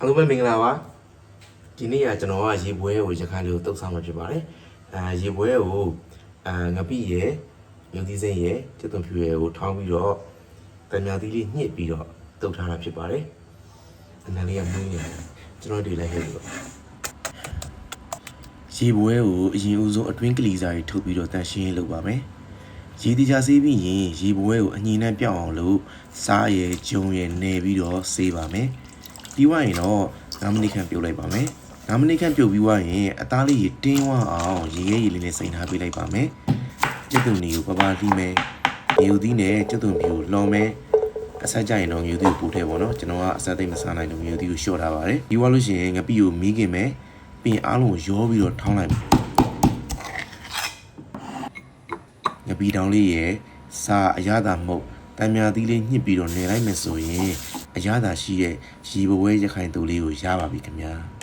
အားလုံးပဲမင်္ဂလာပါဒီနေ့ကကျွန်တော်ကရေပွဲကိုရခိုင်လိုတုတ်ဆောင်မှာဖြစ်ပါတယ်အာရေပွဲကိုအာငပိရယ်မြုပ်သီးစိမ့်ရယ်ကျွတ်သွန်ဖြူရယ်ကိုထောင်းပြီးတော့တံမြာသီးလေးညှစ်ပြီးတော့တုတ်ထားတာဖြစ်ပါတယ်အနံလေးကမွေးနေတယ်ကျွန်တော်တွေ့လိုက်ခဲ့ပြီးတော့ရေပွဲကိုအရင်ဦးဆုံးအတွင်းကလီစာတွေထုတ်ပြီးတော့တန်ရှင်းရေးလုပ်ပါမယ်ရေတီချဆေးပြီးရင်ရေပွဲကိုအညီနဲ့ပြောင်းအောင်လို့စားရယ်ဂျုံရယ်နယ်ပြီးတော့ဆေးပါမယ် ပြီးွားရင်တော့9မိနစ်ခန့်ပြုတ်လိုက်ပါမယ်9မိနစ်ခန့်ပြုတ်ပြီးွားရင်အသားလေးရေတင်းဝအောင်ရေရဲရေလေးနဲ့စိန်ထားပေးလိုက်ပါမယ်ကျက်သွန်နီကိုပပလှီးမယ်ရေဦးသီးနဲ့ကျက်သွန်ဖြူကိုလော်မယ်အဆက်ကြရင်တော့ရေဦးသီးကိုပူထဲပေါ့နော်ကျွန်တော်ကအဆက်သိမ့်မစားနိုင်လို့ရေဦးသီးကိုလျှော့ထားပါတယ်ပြီးွားလို့ရှိရင်ငပိကိုမီးခင်မယ်ပြီးရင်အားလုံးကိုရောပြီးတော့ထောင်းလိုက်မယ်ငပိတောင်လေးရဲ့စာအရသာမှုတ်တံမြာသီးလေးညှစ်ပြီးတော့နေလိုက်မယ်ဆိုရင် အရသာရှိရဲ့ရီဘဝဲရခိုင်တူလေးကိုရပါပြီခင်ဗျာ